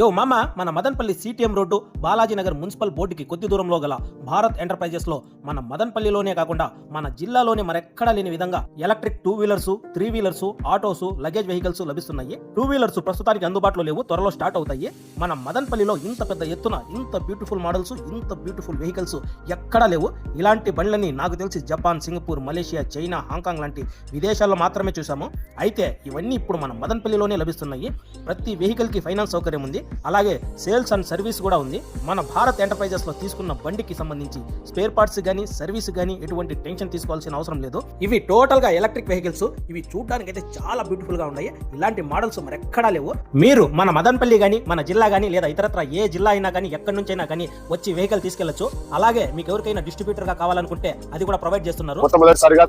యో మామ మన Madanapalle CTM road Balaji Nagar municipal బోర్డుకి కొద్ది దూరంలో గల భారత్ ఎంటర్ప్రైజెస్లో మన మదన్పల్లిలోనే కాకుండా మన జిల్లాలోనే మరెక్కడా లేని విధంగా electric two wheelers three wheelers autos luggage vehicles లభిస్తున్నాయి. టూ వీలర్స్ ప్రస్తుతానికి అందుబాటులో లేవు త్వరలో స్టార్ట్ అవుతాయి. మన మదన్పల్లిలో ఇంత పెద్ద ఎత్తున ఇంత బ్యూటిఫుల్ మోడల్స్ ఇంత బ్యూటిఫుల్ వెహికల్స్ ఎక్కడా లేవు. ఇలాంటి బండ్లని నాకు తెలిసి Japan Singapore Malaysia China Hong Kong లాంటి విదేశాల్లో మాత్రమే చూసాము అయితే ఇవన్నీ ఇప్పుడు మన మదన్పల్లిలోనే లభిస్తున్నాయి. ప్రతి వెహికల్కి ఫైనాన్స్ సౌకర్యం ఉంది. అలాగే సేల్స్ అండ్ సర్వీస్ కూడా ఉంది. మన భారత్ ఎంటర్ప్రైజెస్లో తీసుకున్న బండికి సంబంధించి స్పేర్ పార్ట్స్ కానీ సర్వీస్ కానీ ఎటువంటి టెన్షన్ తీసుకోవాల్సిన అవసరం లేదు. ఇవి టోటల్గా ఎలక్ట్రిక్ వెహికల్స్ ఇవి చూడడానికి అయితే చాలా బ్యూటిఫుల్గా ఉన్నాయి. ఇలాంటి మోడల్స్ మరెక్కడా లేవు. మీరు మన మదన్పల్లి కానీ మన జిల్లా కానీ లేదా ఇతరత్ర ఏ జిల్లా అయినా కానీ ఎక్కడి నుంచైనా కానీ వచ్చి వెహికల్ తీసుకెళ్ళొచ్చు అలాగే మీకు ఎవరికైనా డిస్ట్రిబ్యూటర్గా కావాలనుకుంటే అది కూడా ప్రొవైడ్ చేస్తున్నారు. మొట్టమొదటిసారిగా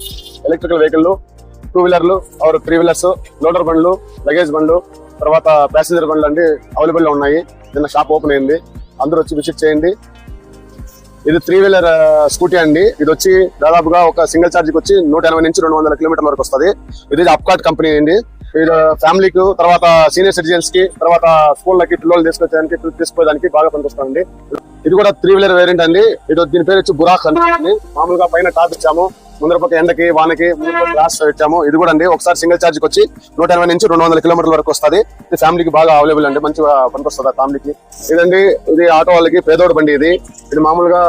ఎలక్ట్రికల్ వెహికల్ టూ వీలర్లు ఆర్ త్రీ వీలర్స్ లోడర్ బండ్లు లగేజ్ బండ్లు తర్వాత ప్యాసింజర్ బండ్లు అండి అవైలబుల్ ఉన్నాయి. నిన్న షాప్ ఓపెన్ అయింది. అందరూ వచ్చి విజిట్ చేయండి. ఇది త్రీ వీలర్ స్కూటీ అండి. ఇది వచ్చి దాదాపుగా ఒక సింగిల్ ఛార్జ్కి వచ్చి నూట ఎనభై నుంచి రెండు వందల కిలోమీటర్ వరకు వస్తుంది. ఇది అప్కాట్ కంపెనీ అండి. ఇది ఫ్యామిలీకి తర్వాత సీనియర్ సిటిజన్స్కి తర్వాత స్కూళ్ళకి పిల్లలు తీసుకొచ్చేదానికి తీసుకుపోయడానికి బాగా పనికొస్తుంది ఇది కూడా త్రీ వీలర్ వేరియంట్ అండి. ఇది దీని పేరు వచ్చి బురాక్ అండి. మామూలుగా పైన టాప్ ఇచ్చాము. ముందర పక్క ఎండకి వానకి గ్లాస్ పెట్టాము ఇది కూడా అండి. ఒకసారి సింగిల్ ఛార్జ్ వచ్చి నూట ఎనభై నుంచి రెండు వందల కిలోమీటర్ల వరకు వస్తుంది. ఇది ఫ్యామిలీకి బాగా అవైలబుల్ అండి. మంచిగా పనికొస్తుంది ఫ్యామిలీకి. ఇదండి ఇది ఆటో వాళ్ళకి పేదోడు బండి ఇది. ఇది మామూలుగా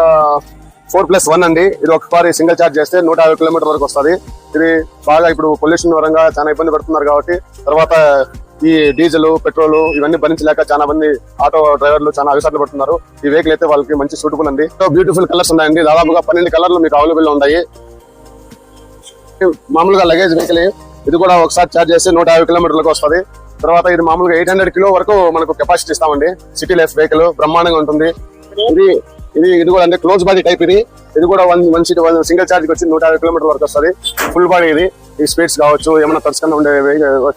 ఫోర్ ప్లస్ వన్ అండి. ఇది ఒకసారి సింగిల్ ఛార్జ్ చేస్తే నూట యాభై కిలోమీటర్ వరకు వస్తుంది. ఇది బాగా ఇప్పుడు పొల్యూషన్ పరంగా చాలా ఇబ్బంది పడుతున్నారు కాబట్టి తర్వాత ఈ డీజిల్ పెట్రోల్ ఇవన్నీ భరించలేక చాలా మంది ఆటో డ్రైవర్లు చాలా అవిసార్లు పడుతున్నారు. ఈ వెహికల్ అయితే వాళ్ళకి మంచి సూటబుల్ అండి. బ్యూటిఫుల్ కలర్స్ ఉన్నాయండి. దాదాపుగా పన్నెండు కలర్లు మీకు అవైలబుల్ ఉన్నాయి. మామూలుగా లగేజ్ వెహికల్ ఇది కూడా ఒకసారి ఛార్జ్ చేస్తే నూట యాభై కిలోమీటర్లకు వస్తుంది. తర్వాత ఇది మామూలుగా ఎయిట్ హండ్రెడ్ కిలో వరకు మనకు కెపాసిటీ ఇస్తామండి. సిటీ లైఫ్ వెహికల్ బ్రహ్మాండంగా ఉంటుంది. ఇది ఇది ఇది కూడా అంటే క్లోజ్ బాడీ టైప్ ఇది. ఇది కూడా one one seat one single ఛార్జ్కి వచ్చి నూట యాభై కిలోమీటర్ వరకు వస్తుంది. ఫుల్ బాడీ ఇది. ఈ స్పీడ్స్ కావచ్చు ఏమైనా తరచుకుండా ఉండే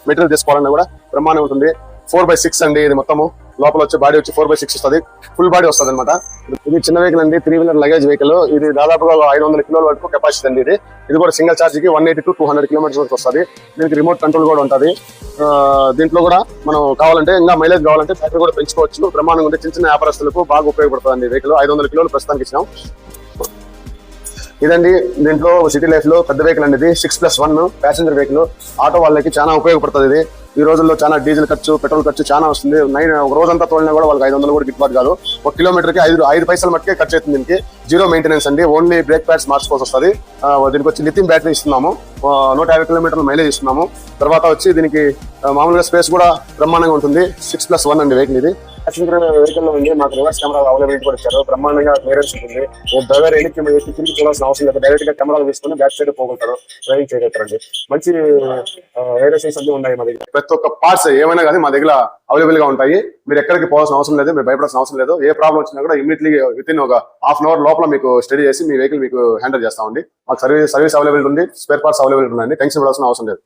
మెటీరియల్ తీసుకోవాలన్నా కూడా బ్రహ్మాండంగా ఉంటుంది. ఫోర్ బై సిక్స్ అండి ఇది మొత్తము. లోపల వచ్చే బాడీ వచ్చి ఫోర్ బై సిక్స్ వస్తుంది. ఫుల్ బాడీ వస్తుంది అనమాట ఇది చిన్న వెహికల్ అండి త్రీ వీలర్ లగేజ్ వెహికల్ ఇది దాదాపుగా ఐదు వందల కిలోల వరకు కెపాసిటీ అండి ఇది. ఇది కూడా సింగిల్ ఛార్జ్కి one eighty to two hundred kilometres వరకు వస్తుంది. దీనికి రిమోట్ కంట్రోల్ కూడా ఉంటుంది. ఆ, దీంట్లో కూడా మనం కావాలంటే ఇంకా మైలేజ్ కావాలంటే బ్యాటరీ కూడా పెంచుకోవచ్చు. బ్రహ్మాండంగా ఉంటే చిన్న చిన్న వ్యాపారస్తులకు బాగా ఉపయోగపడుతుంది వెహికల్ ఐదు వందల కిలోలు ప్రస్తుతానికి ఇచ్చినాం. ఇదండి దీంట్లో సిటీ లైఫ్లో పెద్ద వెహికల్ అండి ఇది. Six plus one passenger vehicle auto వాళ్ళకి చాలా ఉపయోగపడుతుంది ఇది. ఈ రోజుల్లో చాలా డీజిల్ ఖర్చు పెట్రోల్ ఖర్చు చాలా వస్తుంది. నైన్ ఒక రోజంతా తోలినా కూడా వాళ్ళకి ఐదు వందలు కూడా గిట్టుబాటు కాదు. ఒక కిలోమీటర్కి ఐదు ఐదు పైసలు మట్టుకే ఖర్చు అవుతుంది దీనికి. జీరో మెయింటెనెన్స్ అండి. ఓన్లీ బ్రేక్ ప్యాడ్స్ మార్చుకోవాల్సి వస్తుంది. దీనికి వచ్చి లిథియం బ్యాటరీ ఇస్తున్నాము. నూట యాభై కిలోమీటర్ల మైలేజ్ ఇస్తున్నాము. తర్వాత వచ్చి దీనికి మామూలుగా స్పేస్ కూడా బ్రహ్మాండంగా ఉంటుంది. సిక్స్ ప్లస్ వన్ అండి వెహికల్ ఇది. ప్యాసింజర్ వెహికల్లో ఉంది మాకు రివర్స్ కెమెరా అవైలబిలిటీ కూడా ఇచ్చారు. బ్రహ్మాండంగా క్లియరెన్స్ ఉంటుంది. ఓ డ్రైవర్ ఎన్నికి వేసి తిరిగి చూడాల్సిన అవసరం లేదు. డైరెక్ట్గా కెమెరా తీసుకుని బ్యాక్ సైడ్ పోగలుగుతారు డ్రైవింగ్ చేయగలుగుతారండి. మంచి వైరసెస్ అన్ని ఉన్నాయి మా దగ్గర. ప్రతి ఒక్క పార్ట్స్ ఏమైనా కానీ మా దగ్గర అవైలబుల్గా ఉంటాయి. మీరు ఎక్కడికి పోవాల్సిన అవసరం లేదు. మీరు భయపడాల్సిన అవసరం లేదు. ఏ ప్రాబ్లం వచ్చినా కూడా ఇమీడియట్లీ విత్ ఇన్ ఒక హాఫ్ అన్ అవర్ లోపల మీకు స్టడీ చేసి మీ వెహికల్ మీకు హ్యాండిల్ చేస్తామండి మాకు సర్వీస్ సర్వీస్ అవైలబుల్ ఉంది. స్పేర్ పార్ట్స్ అవైలబుల్ ఉన్నాయండి టెన్షన్ పడాల్సిన అవసరం లేదు.